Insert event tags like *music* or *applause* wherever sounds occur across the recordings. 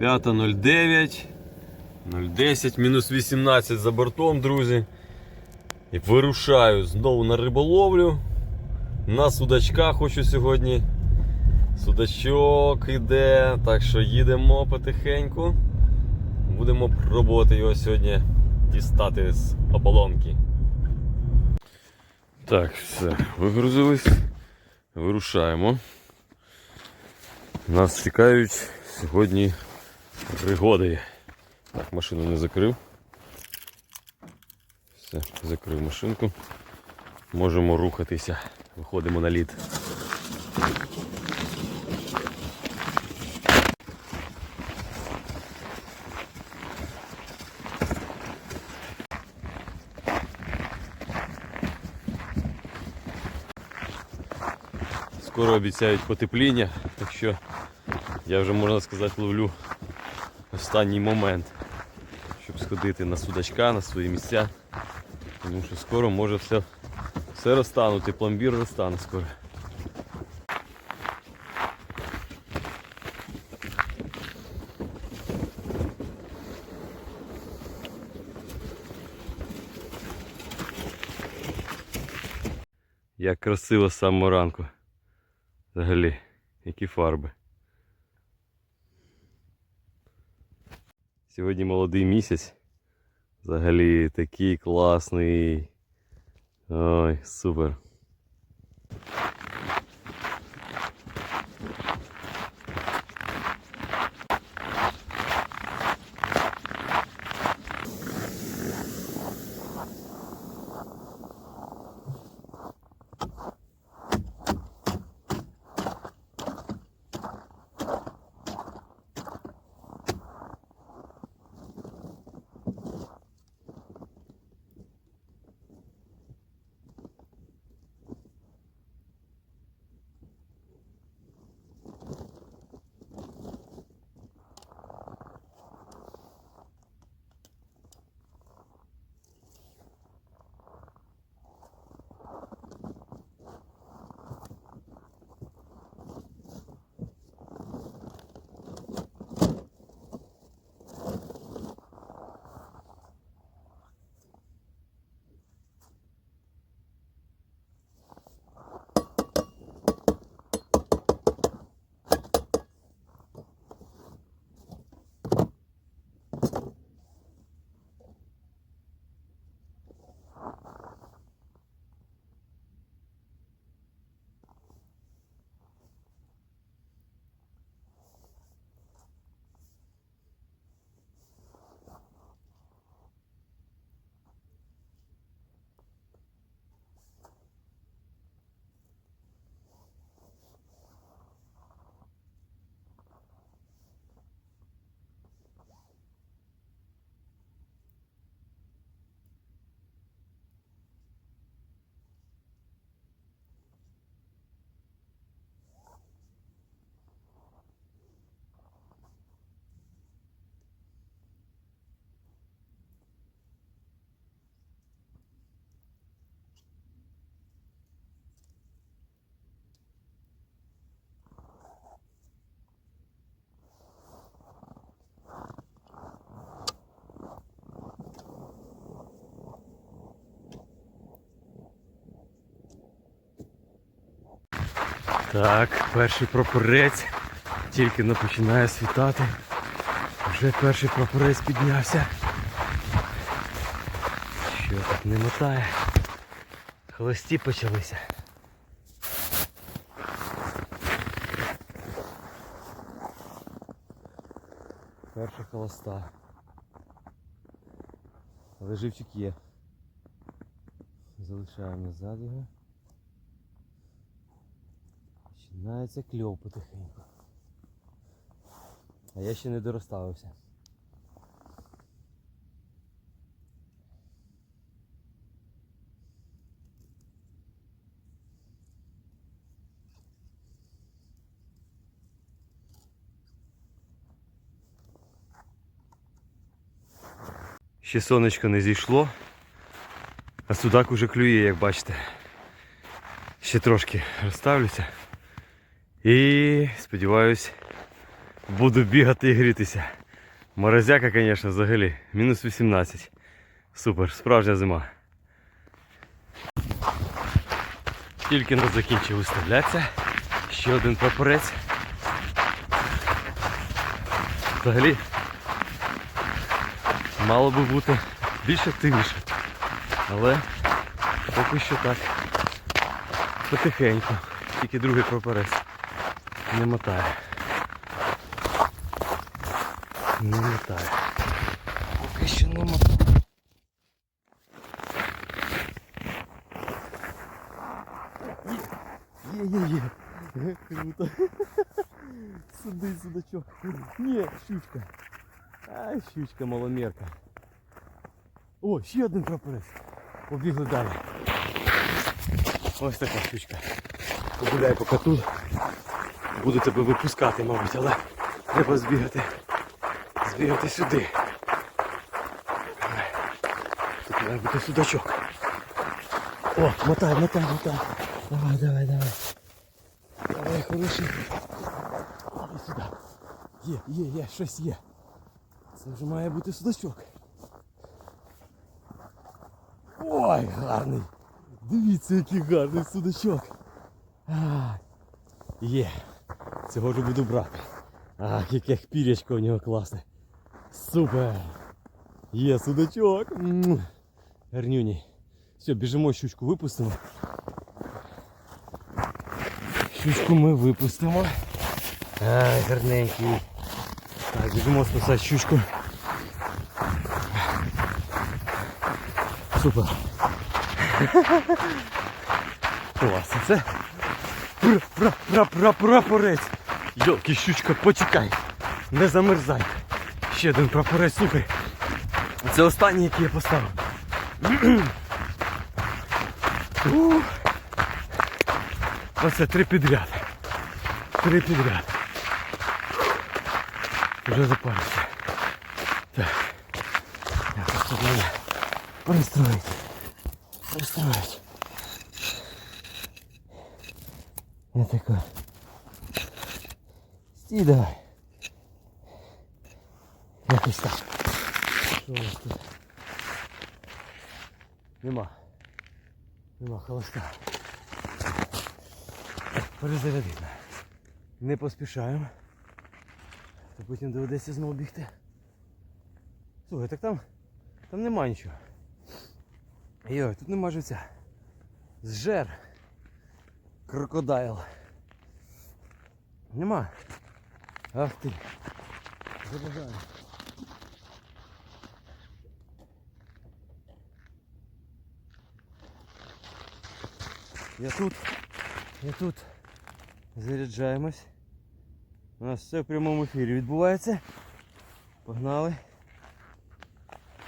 5.09. 010, мінус 18 за бортом, друзі. І вирушаю знову на риболовлю. На судачка хочу сьогодні. Судачок іде, так що їдемо потихеньку. Будемо пробувати його сьогодні дістати з ополонки. Так, все, вигрузились. Вирушаємо. Нас чекають сьогодні пригоди. Так, машину не закрив. Все, закрив машинку. Можемо рухатися. Виходимо на лід. Скоро обіцяють потепління, так що я вже можна сказати ловлю останній момент, щоб сходити на судачка, на свої місця. Тому що скоро може все, все розтанути, пломбір розтане скоро. Як красиво з самого ранку. Взагалі, які фарби. Сьогодні молодий місяць. Взагалі такий класний. Ой, супер. Так, перший прапорець тільки не починає світати. Вже перший прапорець піднявся. Що тут не мотає? Холості почалися. Перша холоста. Але живчик є. Залишаємо назад його. Починається кльов потихеньку. А я ще не дороставився. Ще сонечко не зійшло, а судак уже клює, як бачите. Ще трошки розставлюся. І сподіваюсь, буду бігати і грітися. Морозяка, звісно, взагалі. Мінус 18. Супер, справжня зима. Тільки не закінчив виставлятися. Ще один прапорець. Взагалі мало би бути більш активніше. Але поки що так. Потихеньку. Тільки другий прапорець не мотає. Не мотає. Поки що не мотає. Є-є-є. Круто. *laughs* Сюди, судачок. Ні, щучка. Ай, щучка маломірка. О, ще один прапорець. Побігли далі. Ось така щучка. Погуляй по коту. Буду тебе випускати, мабуть, але треба збігати. Збігати сюди. Тут має бути судачок. О, мотай, мотай, мотай. Давай, давай, давай. Давай, хороший. Іди сюди. Є, є, є, щось є. Це вже має бути судачок. Ой, гарний. Дивіться, який гарний судачок. А, є. Цього ж буду брати. Ах, яке пірячко у нього класне. Супер. Є судачок. Гарнюні. Все, біжимо щучку випустимо. Щучку ми випустимо. Ай, гарненький. Так, біжимо спасати щучку. Супер. Клас, а це пр Йолки, щучка, почекай. Не замерзай. Ще один прапорець, слухай. Це останній, який я поставив. *clears throat* Оце три підряд. Три підряд. Вже запарився. Так. Якось тут мене пристроїть. Пристроїть. Я такой. Стій давай. Якось так. Що у нас тут? Нема. Нема холоста. Перезарядити. Не поспішаємо. То потім доведеться знову бігти. Слухай, так там, там нема нічого. Йой, тут нема живця. Зжер. Крокодайл. Нема. Ах ти. Забажаю. Я тут. Я тут. Заряджаємось. У нас все в прямому ефірі відбувається. Погнали.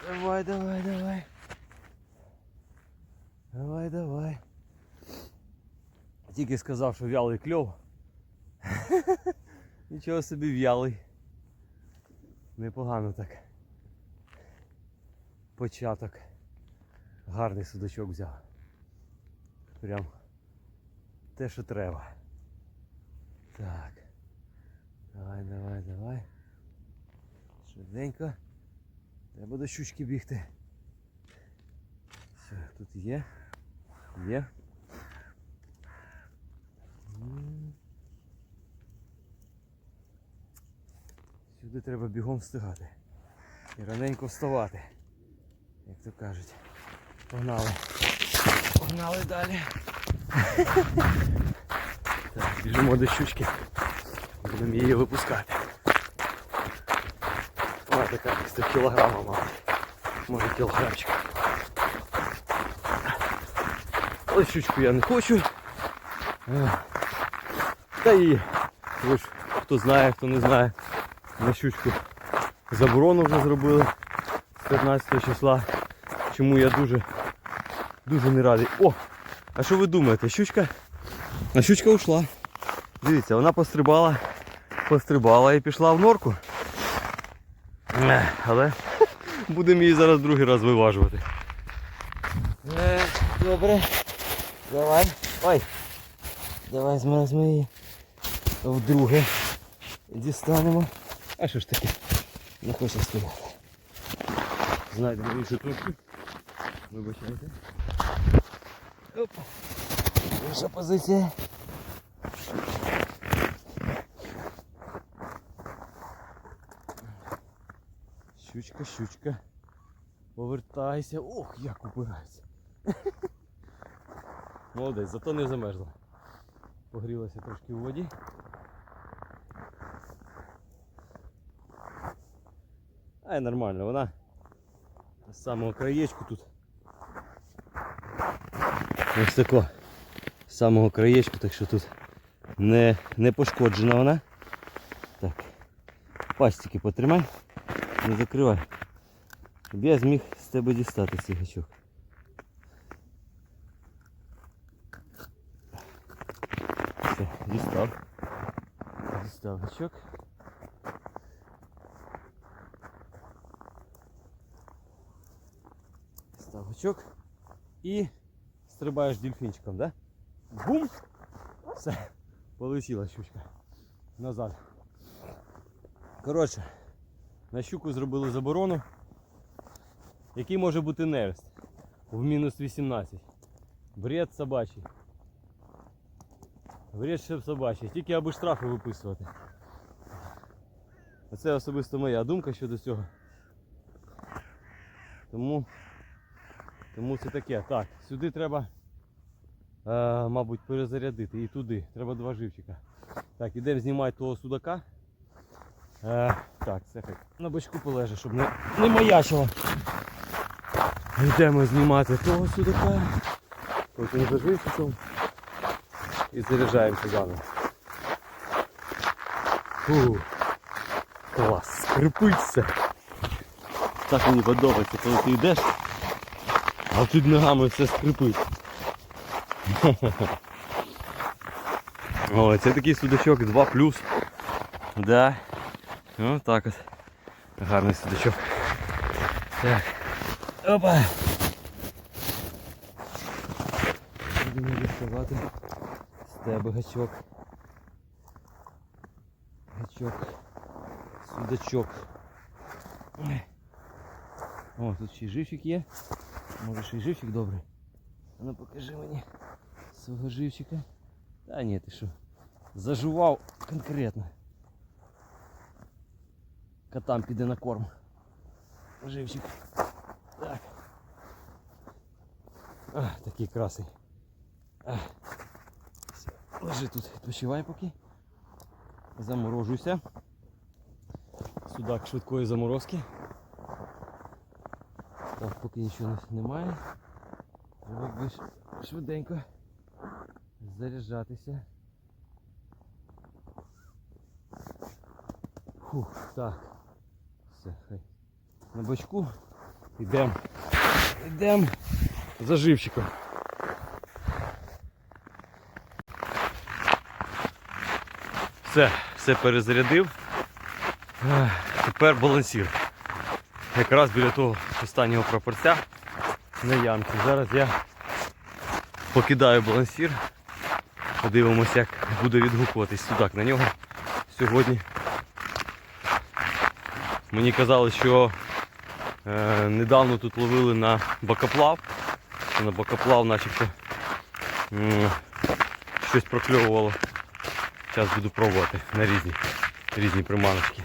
Давай, давай, давай. Давай, давай. Тільки сказав, що в'ялий кльов. *laughs* Нічого собі в'ялий. Непогано так. Початок. Гарний судачок взяв. Прям те, що треба. Так. Давай, давай, давай. Швиденько. Треба до щучки бігти. Все, тут є. Є. Сюди треба бігом встигати. І раненько вставати. Як то кажуть. Погнали. Погнали далі. *laughs* Так, біжимо до щучки. Будемо її випускати. Вона така 100 кілограма мабуть. Може кілограмчик. Але щучку я не хочу. Та і ви ж хто знає, хто не знає. На щучку заборону вже зробили з 15 числа. Чому я дуже дуже не радий. О! А що ви думаєте? Щучка? А щучка ушла. Дивіться, вона пострибала, пострибала і пішла в норку. Але *laughs* будемо її зараз другий раз виважувати. Е, Добре. Давай. Ой. Давай змерзмо її. Вдруге. дістанемо. А що ж таке? Не хоче стояти. Знайдемо іншу точку. Вибачайте. Опа. Інша позиція. Щучка, щучка. Повертайся. Ох, як упирається. *laughs* Молодець, зато не замерзла. Погрілася трошки у воді. Ай, нормально, вона з самого краєчку тут. Ось тако. З самого краєчку, так що тут не, не пошкоджена вона. Так. Пастики потримай, не закривай. Щоб я зміг з тебе дістати цей гачок. Все, дістав. Дістав гачок. Дістав гачок. І стрибаєш дельфінчиком, да? Бум! Все, полетіла щучка. Назад. Коротше, на щуку зробили заборону. Який може бути нерест? В мінус 18. Бред собачий. Бред ще собачий. Тільки аби штрафи виписувати. Оце особисто моя думка щодо цього. Тому, тому це таке. Так, сюди треба, е, мабуть, перезарядити. І туди. Треба два живчика. Так, ідемо знімати того судака. Е, так, це хай на бочку полеже, щоб не, не маячило. Йдемо знімати того судака. Потім за живчиком. І заряджаємося заново. Клас, скрипить все. Так мені подобається, коли ти йдеш, а тут ногами все скрипить. О, це такий судачок 2 Да. Ось так от. Гарний судачок. Так. Опа. Будемо діставати з тебе гачок. Гачок. Судачок. О, тут ще живчик є. Може ще й живчик добрий. А ну покажи мені свого живчика. Та ні, ти що? Зажував конкретно. Котам піде на корм. Живчик. Так. А, такий красий. А. Все. Лежи тут, відпочивай поки. Заморожуйся. Судак швидкої заморозки. Так, поки нічого немає. Треба якби швиденько заряджатися. Фух, так. Все, хай. На бочку. Йдемо. Йдемо за живчиком. Все, все перезарядив. Тепер балансір. Якраз біля того останнього прапорця на ямці. Зараз я покидаю балансір. Подивимося, як буде відгукуватись судак на нього сьогодні. Мені казали, що е, недавно тут ловили на бакоплав. На бакоплав начебто м, щось прокльовувало. Зараз буду пробувати на різні, різні приманочки.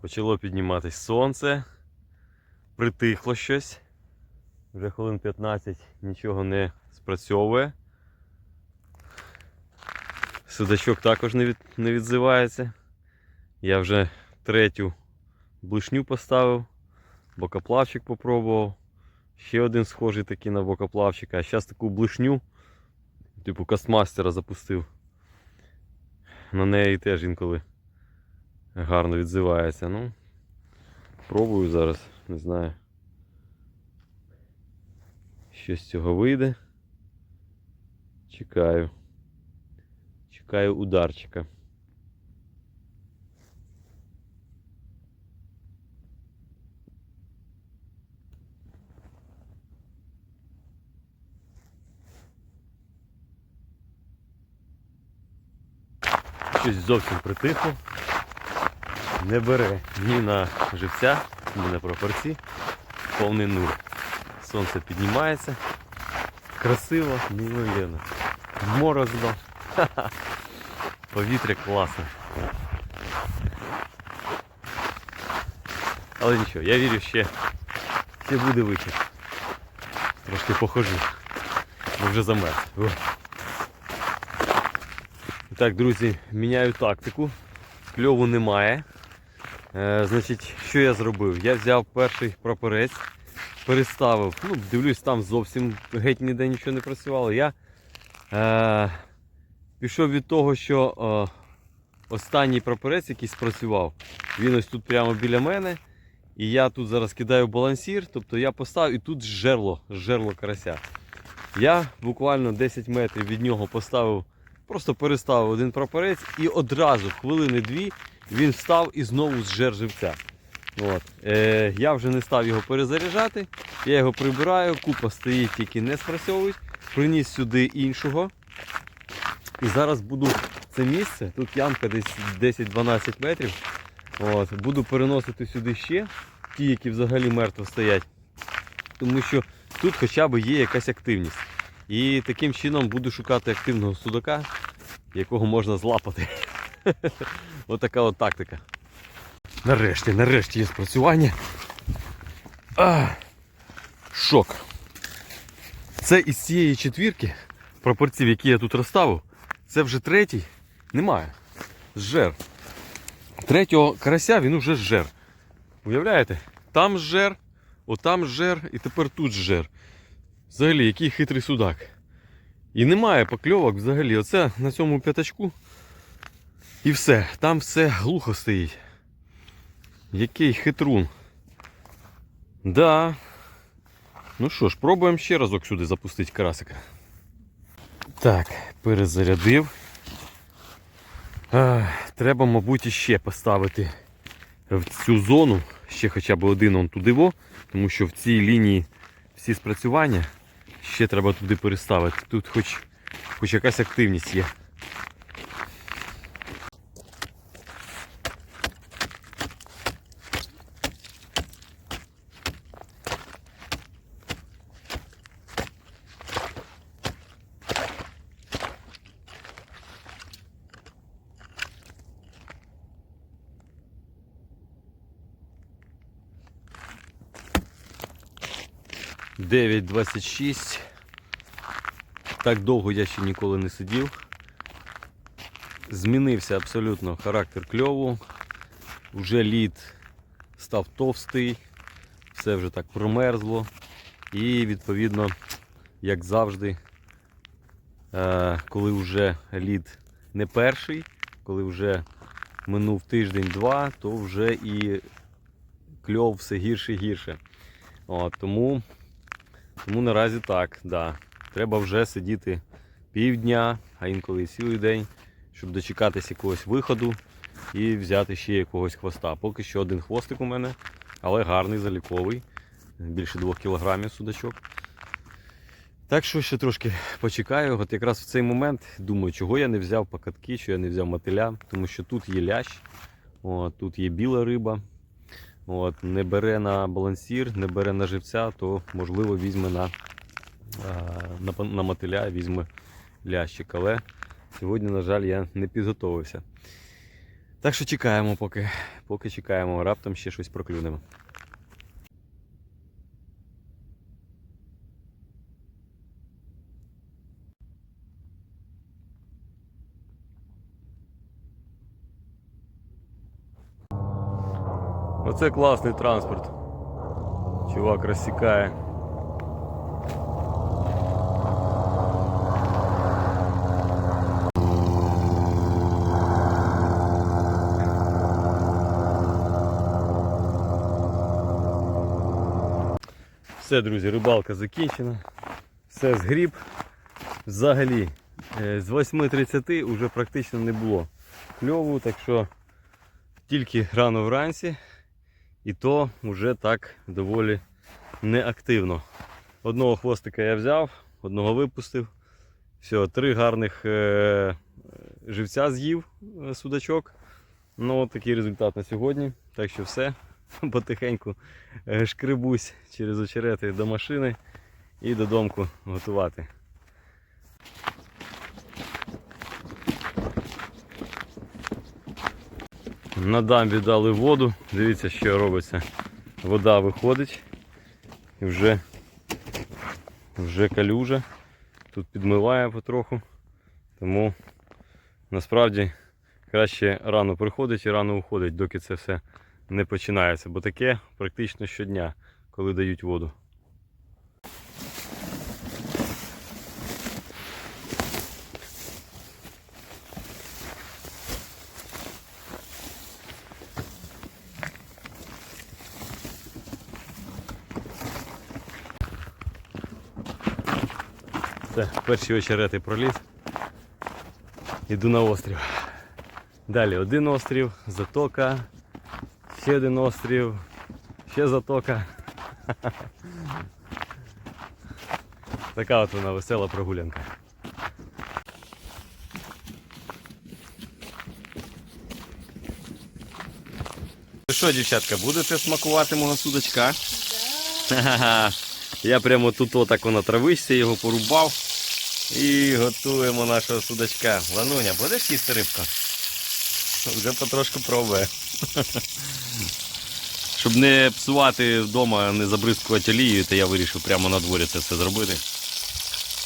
Почало підніматись сонце, притихло щось. Вже хвилин 15 нічого не спрацьовує. Судачок також не, від, не відзивається. Я вже третю блишню поставив, бокоплавчик попробував. Ще один схожий такий на бокоплавчика. А зараз таку блишню, типу кастмастера запустив. На неї теж інколи гарно відзивається. Ну, пробую зараз, не знаю. Що з цього вийде. Чекаю. Чекаю ударчика. Щось зовсім притихло. Не бере ні на живця, ні на пропорці. Повний нуль. Сонце піднімається. Красиво, неймовірно. Морозно. Ха-ха. *laughs* Повітря класне. Але нічого, я вірю, ще, ще буде вихід. Трошки похожу. Бо вже замерз. Так, друзі, міняю тактику. Кльову немає. Е, значить, що я зробив? Я взяв перший прапорець, переставив. Ну, дивлюсь, там зовсім геть ніде нічого не працювало. Я е, пішов від того, що е, останній прапорець, який спрацював, він ось тут прямо біля мене. І я тут зараз кидаю балансір, тобто я поставив і тут жерло, жерло карася. Я буквально 10 метрів від нього поставив, просто переставив один прапорець і одразу, хвилини дві, він встав і знову зжер живця. От. Е, я вже не став його перезаряджати, я його прибираю, купа стоїть, тільки не спрацьовують. Приніс сюди іншого. І зараз буду це місце, тут ямка десь 10-12 метрів. От, буду переносити сюди ще ті, які взагалі мертво стоять. Тому що тут хоча б є якась активність. І таким чином буду шукати активного судака, якого можна злапати. *laughs* Отака от тактика. Нарешті, нарешті є спрацювання. А, шок. Це із цієї четвірки прапорців, які я тут розставив, це вже третій. Немає. Зжер. Третього карася він уже зжер. Уявляєте? Там зжер, отам зжер і тепер тут зжер. Взагалі, який хитрий судак. І немає покльовок взагалі. Оце на цьому п'ятачку. І все. Там все глухо стоїть. Який хитрун. Да. Ну що ж, пробуємо ще разок сюди запустити карасика. Так, перезарядив. А, треба, мабуть, іще поставити в цю зону ще хоча б один он туди во, тому що в цій лінії всі спрацювання ще треба туди переставити. Тут хоч, хоч якась активність є. — 9.26. Так довго я ще ніколи не сидів. Змінився абсолютно характер кльову. Вже лід став товстий, все вже так промерзло. І відповідно, як завжди, е, коли вже лід не перший, коли вже минув тиждень-два, то вже і кльов все гірше і гірше. От, тому, тому наразі так, да. Треба вже сидіти півдня, а інколи і цілий день, щоб дочекатися якогось виходу і взяти ще якогось хвоста. Поки що один хвостик у мене, але гарний, заліковий. Більше 2 кілограмів судачок. Так що ще трошки почекаю. От якраз в цей момент думаю, чого я не взяв покатки, що я не взяв мотиля, тому що тут є лящ, от, тут є біла риба. От, не бере на балансір, не бере на живця, то можливо візьме на, на, на мотиля, візьме лящик. Але сьогодні, на жаль, я не підготовився. Так що чекаємо поки. Поки чекаємо, раптом ще щось проклюнемо. Оце класний транспорт. Чувак розсікає. Все, друзі, рибалка закінчена. Все згріб. Взагалі, е, з 8.30 вже практично не було кльову, так що тільки рано вранці, і то вже так доволі неактивно. Одного хвостика я взяв, одного випустив. Все, три гарних е- живця з'їв е, судачок. Ну, такий результат на сьогодні. Так що все, *laughs* потихеньку е, шкребусь через очерети до машини і додому готувати. На дамбі дали воду. Дивіться, що робиться. Вода виходить і вже, вже калюжа. Тут підмиває потроху. Тому насправді краще рано приходить і рано уходить, доки це все не починається. Бо таке практично щодня, коли дають воду. Все, перші очерети проліз. Іду на острів. Далі один острів, затока, ще один острів, ще затока. *laughs* Така от вона весела прогулянка. Ви що, дівчатка, будете смакувати мого судачка? Ха-ха-ха. *laughs* Я прямо тут отак на травичці його порубав. І готуємо нашого судачка. Лануня, будеш їсти рибку? Вже потрошку пробує. *laughs* Щоб не псувати вдома, не забризкувати олією, то я вирішив прямо на дворі це все зробити.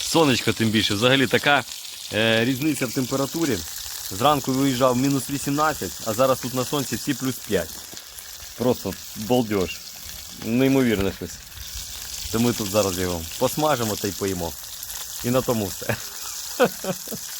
Сонечко тим більше. Взагалі така е, різниця в температурі. Зранку виїжджав мінус 18, а зараз тут на сонці всі плюс 5. Просто балдеж. Неймовірне щось. То ми тут зараз його посмажимо та й поїмо. І на тому все. *laughs*